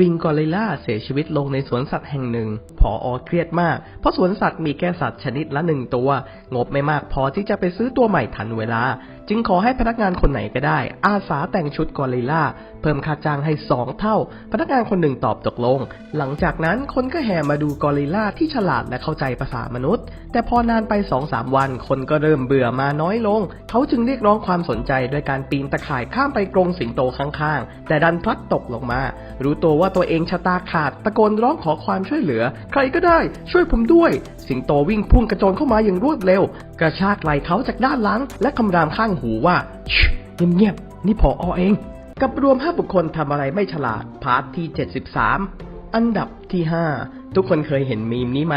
ริงกอริลล่าเสียชีวิตลงในสวนสัตว์แห่งหนึ่งพออเครียดมาก เพราะสวนสัตว์มีแค่สัตว์ชนิดละหนึ่งตัว งบไม่มากพอที่จะไปซื้อตัวใหม่ทันเวลา จึงขอให้พนักงานคนไหนก็ได้ อาสาแต่งชุดกอริลล่าเพิ่มค่าจ้างให้สองเท่า พนักงานคนหนึ่งตอบตกลง หลังจากนั้นคนก็แห่มาดูกอริลล่าที่ฉลาดและเข้าใจภาษามนุษย์ แต่พอนานไปสองสามวัน คนก็เริ่มเบื่อมาน้อยลง เขาจึงเรียกร้องความสนใจด้วยการปีนตะข่ายข้ามไปกรงสิงโตข้างๆ แต่ดันพลัดตกลงมา รู้ตัวว่าตัวเองชะตาขาดตะโกนร้องขอความช่วยเหลือ ใครก็ได้ช่วยผมด้วย สิงโตวิ่งพุ่งกระโจนเข้ามาอย่างรวดเร็ว กระชากไหล่เขาจากด้านหลัง และคำรามข้างหูว่าชเงียบๆนี่พออเอง กับรวม 5 บุคคลทำอะไรไม่ฉลาด พาร์ทที่ 73 อันดับที่ 5 ทุกคนเคยเห็นมีมนี้ไหม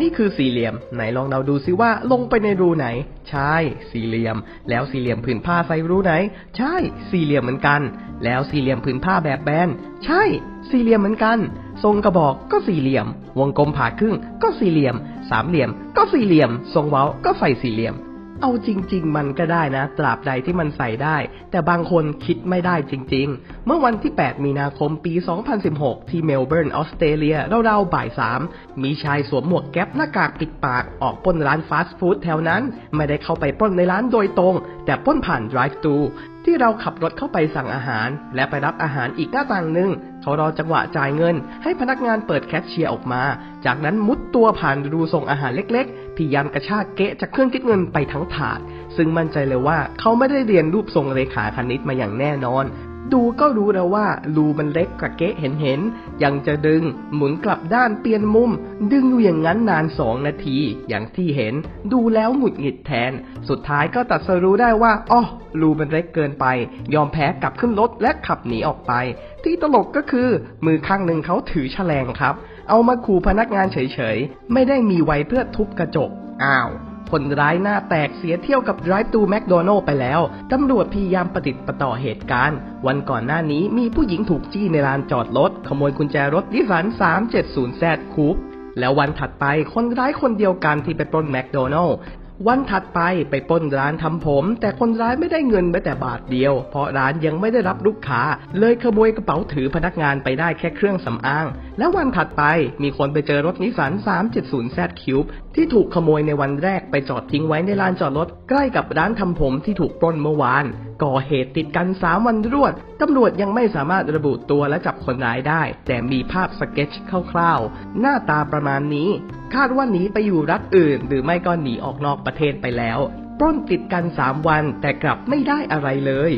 นี่คือสี่เหลี่ยม ไหนลองเดาดูซิว่าลงไปในรูไหน ใช่ สี่เหลี่ยม แล้วสี่เหลี่ยมผืนผ้าใส่รูไหน ใช่ สี่เหลี่ยมเหมือนกัน แล้วสี่เหลี่ยมผืนผ้าแบบแบน ใช่ สี่เหลี่ยมเหมือนกัน ทรงกระบอกก็สี่เหลี่ยม วงกลมผ่าครึ่ง ก็สี่เหลี่ยม สามเหลี่ยม ก็สี่เหลี่ยม ทรงเว้าก็ใส่สี่เหลี่ยม เอาจริง ๆ มันก็ได้นะ ตราบใดที่มันใส่ได้ แต่บางคนคิดไม่ได้จริง ๆ เมื่อวันที่ 8 มีนาคมปี 2016 ที่เมลเบิร์นออสเตรเลียราวๆบ่าย 3 มีชายสวมหมวกแก๊ปหน้ากากปิดปากออกป้นร้านฟาสต์ฟู้ดแถวนั้น ไม่ได้เข้าไปป้นในร้านโดยตรง แต่ป้นผ่าน drive thru ที่เราขับรถเข้าไปสั่งอาหาร และไปรับอาหารอีกหน้าต่างหนึ่งเขารอจังหวะจ่ายเงิน ให้พนักงานเปิดแคชเชียร์ออกมา จากนั้นมุดตัวผ่านรูส่งอาหารเล็กๆพยายามกระชากเกะจากเครื่องคิดเงินไปทั้งถาด ซึ่งมั่นใจเลยว่าเขาไม่ได้เรียนรูปทรงเลขาคณิตมาอย่างแน่นอน ดูก็รู้แล้วว่ารูมันเล็กกว่าเก๊ะเห็นเห็นๆยังจะดึงหมุนกลับด้านเปลี่ยนมุม ดึงอยู่อย่างนั้นนานสองนาที อย่างที่เห็น ดูแล้วหงุดหงิดแทน สุดท้ายก็ตัดสรู้ได้ว่าอ้อรูมันเล็กเกินไป ยอมแพ้กลับขึ้นรถและขับหนีออกไป ที่ตลกก็คือ มือข้างหนึ่งเขาถือแฉลงครับ เอามาขู่พนักงานเฉยๆ ไม่ได้มีไว้เพื่อทุบกระจก อ้าว คนร้ายหน้าแตกเสียเที่ยวกับ Drive to McDonald ไปแล้ว ตำรวจพยายามประติดประต่อเหตุการณ์ วันก่อนหน้านี้มีผู้หญิงถูกจี้ในลานจอดรถ ขโมยกุญแจรถดิสัน 370Z คูปแล้ววันถัดไปคนร้ายคนเดียวกันที่ไปปล้นแมคโดนัลล์ วันถัดไปไปปล้นร้านทำผม แต่คนร้ายไม่ได้เงินแม้แต่บาทเดียว เพราะร้านยังไม่ได้รับลูกค้า เลยขโมยกระเป๋าถือพนักงานไปได้แค่เครื่องสำอาง และววันถัดไปมีคนไปเจอรถนิสสัน 370Z Cube ที่ถูกขโมยในวันแรกไปจอดทิ้งไว้ในลานจอดรถ ใกล้กับร้านทำผมที่ถูกปล้นเมื่อวาน ก่อเหตุติดกัน 3 วันรวด ตำรวจยังไม่สามารถระบุตัวและจับคนร้ายได้ แต่มีภาพสเก็ตช์คร่าวๆ หน้าตาประมาณนี้ คาดว่าหนีไปอยู่รัฐอื่น หรือไม่ก็หนีออกนอกประเทศไปแล้ว ปล้นติดกัน 3 วันแต่กลับไม่ได้อะไรเลย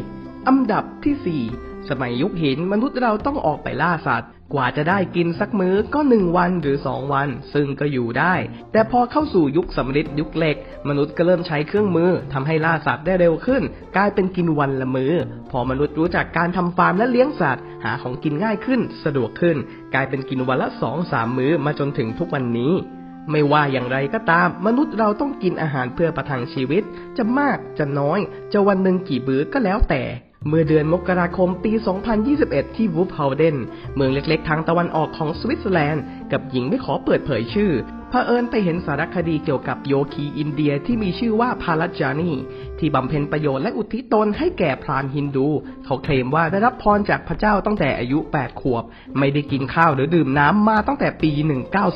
อันดับที่ 4 สมัยยุคหินมนุษย์เราต้องออกไปล่าสัตว์ กว่าจะได้กินสักมื้อก็หนึ่งวันหรือสองวัน ซึ่งก็อยู่ได้ แต่พอเข้าสู่ยุคสำริดยุคเหล็ก มนุษย์ก็เริ่มใช้เครื่องมือทำให้ล่าสัตว์ได้เร็วขึ้น กลายเป็นกินวันละมือ้อ พอมนุษย์รู้จักการทำฟาร์มและเลี้ยงสัตว์ หาของกินง่ายขึ้น สะดวกขึ้น กลายเป็นกินวันละสองสามมื้อมาจนถึงทุกวันนี้ไม่ว่าอย่างไรก็ตาม มนุษย์เราต้องกินอาหารเพื่อประทังชีวิต จะมากจะน้อย จะวันหนึ่งกี่มื้อก็แล้วแต่ เมื่อเดือนมกราคมปี 2021 ที่วูฟเฮาเดน เมืองเล็กๆ ทางตะวันออกของสวิตเซอร์แลนด์ กับหญิงไม่ขอเปิดเผยชื่อเผอิญไปเห็นสารคดีเกี่ยวกับโยคีอินเดียที่มีชื่อว่าพาลัจานีที่บำเพ็ญประโยชน์และอุทิศตนให้แก่พรานฮินดู เขาเคลมว่าได้รับพรจากพระเจ้าตั้งแต่อายุ 8 ขวบ ไม่ได้กินข้าวหรือดื่มน้ำมาตั้งแต่ปี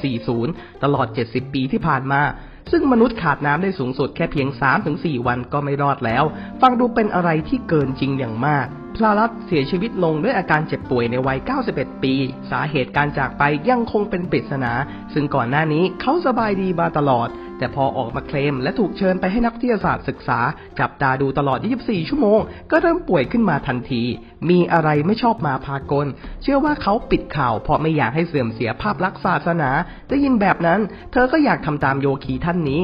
1940 ตลอด 70 ปีที่ผ่านมา ซึ่งมนุษย์ขาดน้ำได้สูงสุดแค่เพียง 3-4 วันก็ไม่รอดแล้ว ฟังดูเป็นอะไรที่เกินจริงอย่างมากพลารัตเสียชีวิตลงด้วยอาการเจ็บป่วยในวัย 91 ปี สาเหตุการจากไปยังคงเป็นปริศนา ซึ่งก่อนหน้านี้เขาสบายดีมาตลอด แต่พอออกมาเคลมและถูกเชิญไปให้นักวิทยาศาสตร์ศึกษา จับตาดูตลอด 24 ชั่วโมง ก็เริ่มป่วยขึ้นมาทันที มีอะไรไม่ชอบมาพากล เชื่อว่าเขาปิดข่าวเพราะไม่อยากให้เสื่อมเสียภาพลักษณ์ศาสนา ได้ยินแบบนั้น เธอก็อยากทำตามโยคีท่านนี้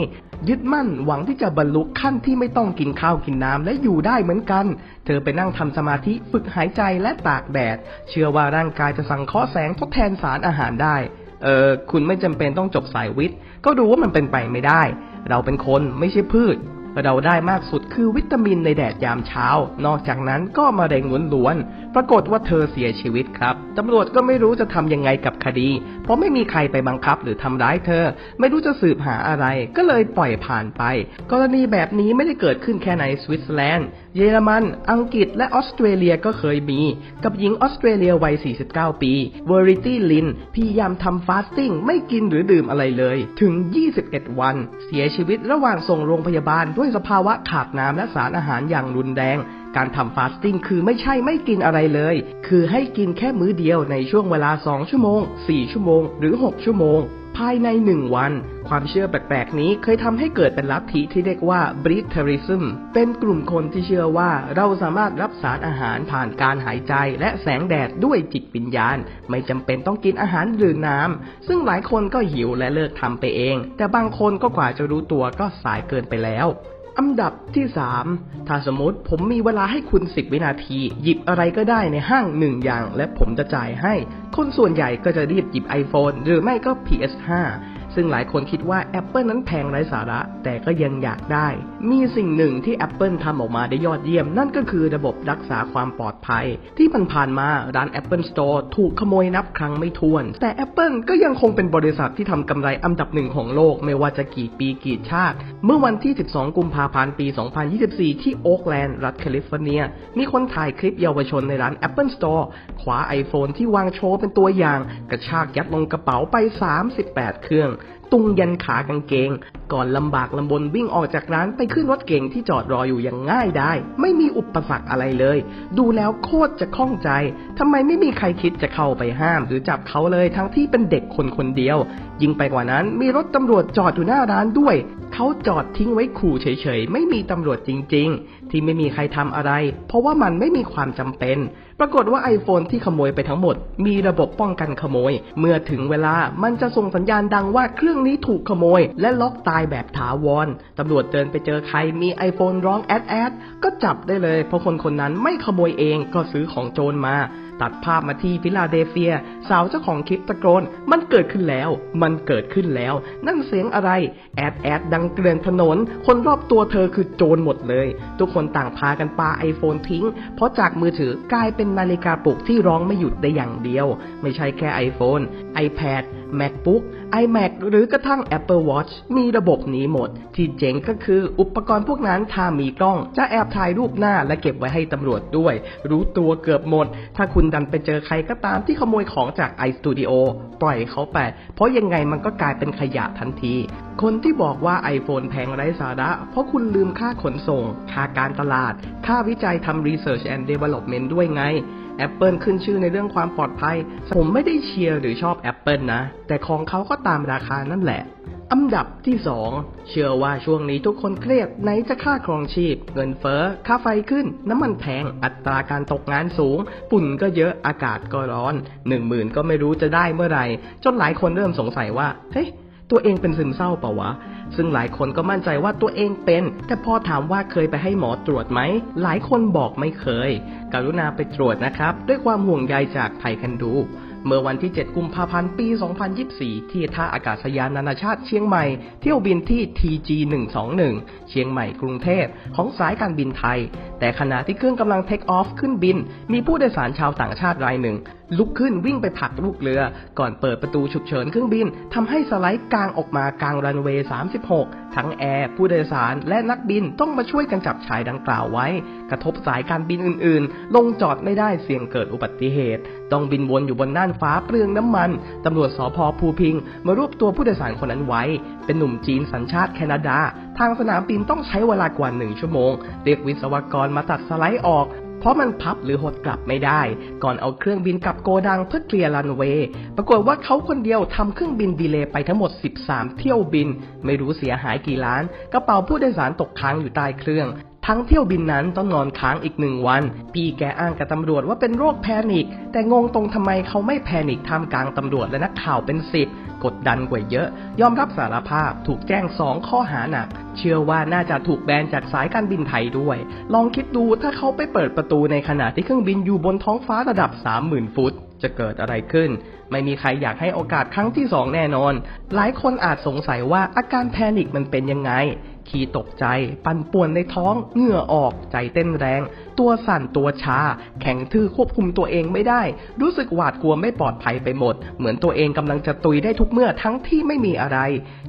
ยึดมั่นหวังที่จะบรรลุขั้นที่ไม่ต้องกินข้าวกินน้ำและอยู่ได้เหมือนกัน เธอไปนั่งทำสมาธิฝึกหายใจและตากแดด เชื่อว่าร่างกายจะสังเคราะห์แสงทดแทนสารอาหารได้ เออคุณไม่จำเป็นต้องจบสายวิทย์ ก็ดูว่ามันเป็นไปไม่ได้ เราเป็นคนไม่ใช่พืช เราได้มากสุดคือวิตามินในแดดยามเช้า นอกจากนั้นก็มะเร็งล้วนๆ ปรากฏว่าเธอเสียชีวิตครับ ตำรวจก็ไม่รู้จะทำยังไงกับคดี เพราะไม่มีใครไปบังคับหรือทำร้ายเธอ ไม่รู้จะสืบหาอะไร ก็เลยปล่อยผ่านไป กรณีแบบนี้ไม่ได้เกิดขึ้นแค่ในสวิตเซอร์แลนด์เยอรมัน อังกฤษและออสเตรเลียก็เคยมี กับหญิงออสเตรเลียวัย 49 ปีเวอริตี้ลินพยายามทำฟาสติ้งไม่กินหรือดื่มอะไรเลย ถึง 21 วัน เสียชีวิตระหว่างส่งโรงพยาบาลด้วยสภาวะขาดน้ำและสารอาหารอย่างรุนแรงการทำฟาสติ้งคือไม่ใช่ไม่กินอะไรเลย คือให้กินแค่มื้อเดียวในช่วงเวลา 2 ชั่วโมง 4 ชั่วโมง หรือ 6 ชั่วโมง ภายในหนึ่งวัน ความเชื่อแปลกๆ นี้เคยทำให้เกิดเป็นลัทธิที่เรียกว่า b r i t e r i s m เป็นกลุ่มคนที่เชื่อว่าเราสามารถรับสารอาหารผ่านการหายใจและแสงแดดด้วยจิตวิญญาณ ไม่จำเป็นต้องกินอาหารหรือน้ำ ซึ่งหลายคนก็หิวและเลิกทำไปเอง แต่บางคนก็กว่าจะรู้ตัวก็สายเกินไปแล้ว อันดับที่ 3 ถ้าสมมติผมมีเวลาให้คุณ 10 วินาที หยิบอะไรก็ได้ในห้างหนึ่งอย่าง และผมจะจ่ายให้ คนส่วนใหญ่ก็จะรีบหยิบ iPhone หรือไม่ก็ PS5 ซึ่งหลายคนคิดว่า Apple นั้นแพงไร้สาระ แต่ก็ยังอยากได้ มีสิ่งหนึ่งที่ Apple ทำออกมาได้ยอดเยี่ยม นั่นก็คือระบบรักษาความปลอดภัย ที่มันผ่านมาร้าน Apple Store ถูกขโมยนับครั้งไม่ถ้วน แต่ Apple ก็ยังคงเป็นบริษัทที่ทำกำไรอันดับหนึ่งของโลกไม่ว่าจะกี่ปีกี่ชาติ เมื่อวันที่ 12 กุมภาพันธ์ ปี 2024 ที่โอ๊กแลนด์ รัฐแคลิฟอร์เนีย มีคนถ่ายคลิปเยาวชนในร้าน Apple Store คว้า iPhone ที่วางโชว์เป็นตัวอย่าง กระชากยัดลงกระเป๋าไป 38 เครื่องตุงยันขากางเกง ก่อนลำบากลำบนวิ่งออกจากร้านไปขึ้นรถเก่งที่จอดรออยู่อย่างง่ายได้ ไม่มีอุปสรรคอะไรเลย ดูแล้วโคตรจะข้องใจทำไมไม่มีใครคิดจะเข้าไปห้าม หรือจับเขาเลยทั้งที่เป็นเด็กคนคนเดียว ยิ่งไปกว่านั้นมีรถตำรวจจอดอยู่หน้าร้านด้วย เขาจอดทิ้งไว้ขู่เฉยๆ ไม่มีตำรวจจริงๆ ที่ไม่มีใครทำอะไร เพราะว่ามันไม่มีความจำเป็น ปรากฏว่า iPhone ที่ขโมยไปทั้งหมด มีระบบป้องกันขโมย เมื่อถึงเวลามันจะส่งสัญญาณดังว่าเครื่องนี้ถูกขโมย และล็อกตายแบบถาวรตำรวจเดินไปเจอใครมี iPhone ร้องแอดแอดก็จับได้เลย เพราะคนคนนั้นไม่ขโมยเองก็ซื้อของโจรมา ตัดภาพมาที่ฟิลาเดลเฟีย สาวเจ้าของคลิปตะโกน มันเกิดขึ้นแล้ว มันเกิดขึ้นแล้ว นั่นเสียงอะไร แอดแอดดังเกลื่อนถนน คนรอบตัวเธอคือโจรหมดเลย ทุกคนต่างพากันปาไอโฟนทิ้ง เพราะจากมือถือกลายเป็นนาฬิกาปลุกที่ร้องไม่หยุดได้อย่างเดียว ไม่ใช่แค่ไอโฟน iPad MacBook iMac หรือกระทั่ง Apple Watch มีระบบนี้หมด ที่เจ๋งก็คืออุปกรณ์พวกนั้นถ้ามีกล้อง จะแอบถ่ายรูปหน้าและเก็บไว้ให้ตำรวจด้วย รู้ตัวเกือบหมด ถ้าคุณดันไปเจอใครก็ตามที่ขโมยของจาก iStudio ปล่อยเขาไป เพราะยังไงมันก็กลายเป็นขยะทันที คนที่บอกว่า iPhone แพงไร้สาระ เพราะคุณลืมค่าขนส่ง ค่าการตลาด ค่าวิจัยทำ Research and Development ด้วยไง Apple ขึ้นชื่อในเรื่องความปลอดภัย ผมไม่ได้เชียร์หรือชอบ Apple นะ แต่ของเขาก็ตามราคานั่นแหละ อันดับที่ 2 เชื่อว่าช่วงนี้ทุกคนเครียดไหนจะค่าครองชีพ เงินเฟ้อ ค่าไฟขึ้น น้ำมันแพง อัตราการตกงานสูงฝุ่นก็เยอะ อากาศก็ร้อน หนึ่งหมื่นก็ไม่รู้จะได้เมื่อไหร่ จนหลายคนเริ่มสงสัยว่า เฮ้ย ตัวเองเป็นซึมเศร้าเปล่าวะ ซึ่งหลายคนก็มั่นใจว่าตัวเองเป็น แต่พอถามว่าเคยไปให้หมอตรวจไหม หลายคนบอกไม่เคย กรุณาไปตรวจนะครับ ด้วยความห่วงใยจากไทยคันดู เมื่อวันที่ 7 กุมภาพันธ์ ปี 2024 ที่ท่าอากาศยานนานาชาติเชียงใหม่ เที่ยวบินที่ TG 121เชียงใหม่กรุงเทพของสายการบินไทย แต่ขณะที่เครื่องกำลังเทคออฟขึ้นบิน มีผู้โดยสารชาวต่างชาติรายหนึ่ง ลุกขึ้นวิ่งไปผลักลูกเรือ ก่อนเปิดประตูฉุกเฉินเครื่องบินทำให้สไลด์กลางออกมากลางรันเวย์ 36 ทั้งแอร์ ผู้โดยสารและนักบินต้องมาช่วยกันจับชายดังกล่าวไว้ กระทบสายการบินอื่น ๆ ลงจอดไม่ได้เสี่ยงเกิดอุบัติเหตุ ต้องบินวนอยู่บนน่านฟ้าเปลืองน้ำมันตำรวจสพภูพิง มารวบตัวผู้โดยสารคนนั้นไว้ เป็นหนุ่มจีนสัญชาติแคนาดา ทางสนามบินต้องใช้เวลากว่าหนึ่งชั่วโมง เรียกวิศวกรมาตัดสไลด์ออกเพราะมันพับหรือหดกลับไม่ได้ ก่อนเอาเครื่องบินกลับโกดังเพื่อเคลียร์รันเวย์ ปรากฏว่าเขาคนเดียวทำเครื่องบินดีเลย์ไปทั้งหมด 13 เที่ยวบิน ไม่รู้เสียหายกี่ล้าน กระเป๋าผู้โดยสารตกค้างอยู่ใต้เครื่อง ทั้งเที่ยวบินนั้นต้องนอนค้างอีกหนึ่งวัน พี่แกอ้างกับตำรวจว่าเป็นโรคแพนิค แต่งงตรงทำไมเขาไม่แพนิคท่ามกลางตำรวจและนักข่าวเป็นสิบกดดันกว่าเยอะ ยอมรับสารภาพถูกแจ้งสองข้อหาหนัก เชื่อว่าน่าจะถูกแบนจากสายการบินไทยด้วย ลองคิดดูถ้าเขาไปเปิดประตูในขณะที่เครื่องบินอยู่บนท้องฟ้าระดับ 30,000 ฟุตจะเกิดอะไรขึ้น ไม่มีใครอยากให้โอกาสครั้งที่สองแน่นอน หลายคนอาจสงสัยว่าอาการแพนิคมันเป็นยังไง ขี้ตกใจ ปั่นป่วนในท้องเหงื่อออกใจเต้นแรง ตัวสั่นตัวชา แข็งทื่อควบคุมตัวเองไม่ได้ รู้สึกหวาดกลัวไม่ปลอดภัยไปหมด เหมือนตัวเองกำลังจะตุยได้ทุกเมื่อทั้งที่ไม่มีอะไร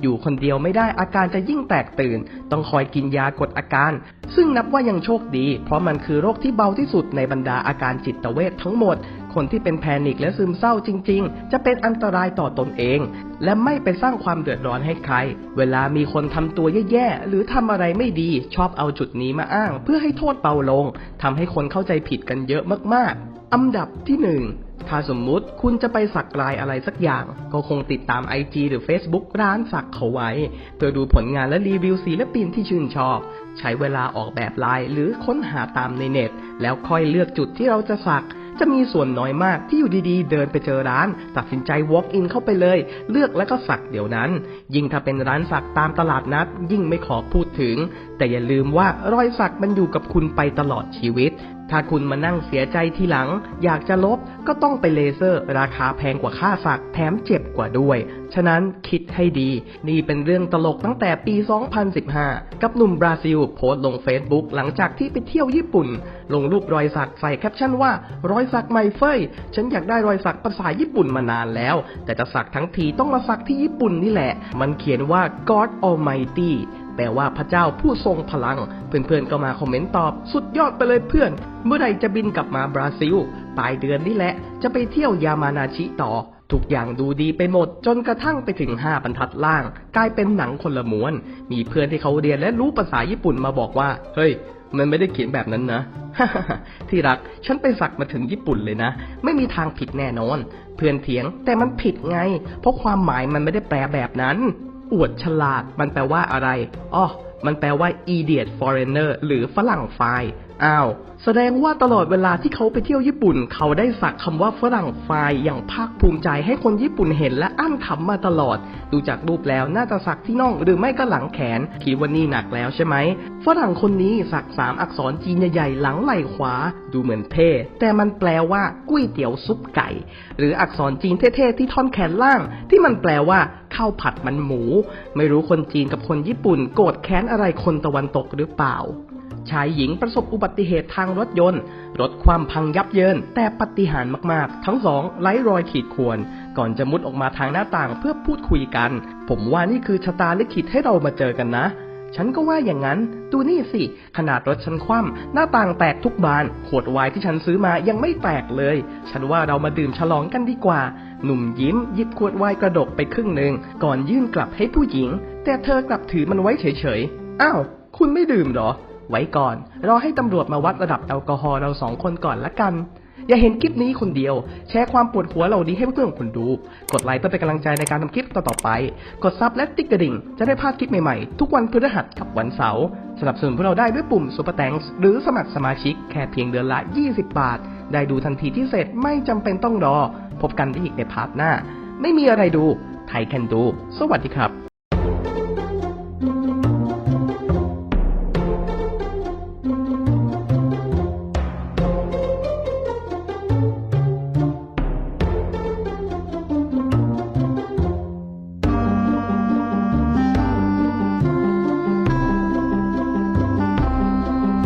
อยู่คนเดียวไม่ได้อาการจะยิ่งแตกตื่น ต้องคอยกินยากดอาการ ซึ่งนับว่ายังโชคดี เพราะมันคือโรคที่เบาที่สุดในบรรดาอาการจิตเวททั้งหมด คนที่เป็นแพนิคและซึมเศร้าจริง ๆ จะเป็นอันตรายต่อตนเอง และไม่ไปสร้างความเดือดร้อนให้ใคร เวลามีคนทำตัวแย่ๆ หรือทำอะไรไม่ดี ชอบเอาจุดนี้มาอ้าง เพื่อให้โทษเบาลงทำให้คนเข้าใจผิดกันเยอะมากๆ อันดับที่หนึ่งถ้าสมมุติคุณจะไปสักลายอะไรสักอย่าง ก็คงติดตาม IG หรือ Facebook ร้านสักเขาไว้ เพื่อดูผลงานและรีวิวศิลปินที่ชื่นชอบ ใช้เวลาออกแบบลายหรือค้นหาตามในเน็ต แล้วค่อยเลือกจุดที่เราจะสัก จะมีส่วนน้อยมากที่อยู่ดีๆ เดินไปเจอร้าน ตัดสินใจ walk in เข้าไปเลย เลือกแล้วก็สักเดี๋ยวนั้น ยิ่งถ้าเป็นร้านสักตามตลาดนัด ยิ่งไม่ขอพูดถึง แต่อย่าลืมว่ารอยสักมันอยู่กับคุณไปตลอดชีวิต ถ้าคุณมานั่งเสียใจทีหลัง อยากจะลบก็ต้องไปเลเซอร์ ราคาแพงกว่าค่าสักแถมเจ็บกว่าด้วย ฉะนั้นคิดให้ดี นี่เป็นเรื่องตลกตั้งแต่ปี 2015 กับหนุ่มบราซิล โพสต์ลงเฟซบุ๊กหลังจากที่ไปเที่ยวญี่ปุ่น ลงรูปรอยสักใส่แคปชั่นว่า รอยสักไม่เฟยฉันอยากได้รอยสักภาษาญี่ปุ่นมานานแล้ว แต่จะสักทั้งทีต้องมาสักที่ญี่ปุ่นนี่แหละ มันเขียนว่า God Almighty แปลว่าพระเจ้าผู้ทรงพลัง เพื่อนๆก็มาคอมเมนต์ตอบ สุดยอดไปเลยเพื่อน เมื่อไหร่จะบินกลับมาบราซิล ปลายเดือนนี่แหละ จะไปเที่ยวยามานาชิต่อ ทุกอย่างดูดีไปหมดจนกระทั่งไปถึง 5 บรรทัดล่าง กลายเป็นหนังคนละม้วน มีเพื่อนที่เขาเรียนและรู้ภาษาญี่ปุ่นมาบอกว่า เฮ้ย มันไม่ได้เขียนแบบนั้นนะ ที่รัก ฉันไปสักมาถึงญี่ปุ่นเลยนะ ไม่มีทางผิดแน่นอน เพื่อนเถียง แต่มันผิดไง เพราะความหมายมันไม่ได้แปลแบบนั้น อวดฉลาด มันแปลว่าอะไรอ๋อมันแปลว่า idiot foreigner หรือฝรั่งไฟ อ้าวแสดงว่าตลอดเวลาที่เขาไปเที่ยวญี่ปุ่น เขาได้สักคำว่าฝรั่งไฟอย่างภาคภูมิใจให้คนญี่ปุ่นเห็นและอั้นขำมาตลอด ดูจากรูปแล้วน่าจะสักที่น่องหรือไม่ก็หลังแขนคิดว่านี่หนักแล้วใช่ไหมฝรั่งคนนี้สักสามอักษรจีนใหญ่ๆหลังไหล่ขวา ดูเหมือนเท่แต่มันแปลว่ากุ้ยเตี๋ยวซุปไก่ หรืออักษรจีนเท่ๆที่ท่อนแขนล่าง ที่มันแปลว่าข้าวผัดมันหมู ไม่รู้คนจีนกับคนญี่ปุ่น โกรธแค้นอะไรคนตะวันตกหรือเปล่า ชายหญิงประสบอุบัติเหตุทางรถยนต์ รถความพังยับเยิน แต่ปฏิหารมากๆ ทั้งสองไร้รอยขีดข่วน ก่อนจะมุดออกมาทางหน้าต่างเพื่อพูดคุยกัน ผมว่านี่คือชะตาลิขิตให้เรามาเจอกันนะ ฉันก็ว่าอย่างนั้น ดูนี่สิ ขนาดรถฉันคว่ำหน้าต่างแตกทุกบาน ขวดไวน์ที่ฉันซื้อมายังไม่แตกเลย ฉันว่าเรามาดื่มฉลองกันดีกว่า หนุ่มยิ้มหยิบขวดไวน์กระดกไปครึ่งหนึ่งก่อนยื่นกลับให้ผู้หญิง แต่เธอกลับถือมันไว้เฉยๆ อ้าว คุณไม่ดื่มหรอ ไว้ก่อน รอให้ตำรวจมาวัดระดับแอลกอฮอล์เราสองคนก่อนละกัน อย่าเห็นคลิปนี้คนเดียว แชร์ความปวดหัวเหล่านี้ให้เพื่อนๆคุณดู กดไลค์เพื่อเป็นกำลังใจในการทำคลิปต่อๆไป กดซับและติ๊กกระดิ่ง จะได้พลาดคลิปใหม่ๆ ทุกวันพฤหัสกับวันเสาร์ สนับสนุนพวกเราได้ด้วยปุ่ม Super Thanks หรือสมัครสมาชิกแค่เพียงเดือนละ 20 บาท ได้ดูทันทีที่เสร็จไม่จำเป็นต้องรอ พบกันได้อีกในพาร์ทหน้า ไม่มีอะไรดู ไทยแคนดู สวัสดีครับ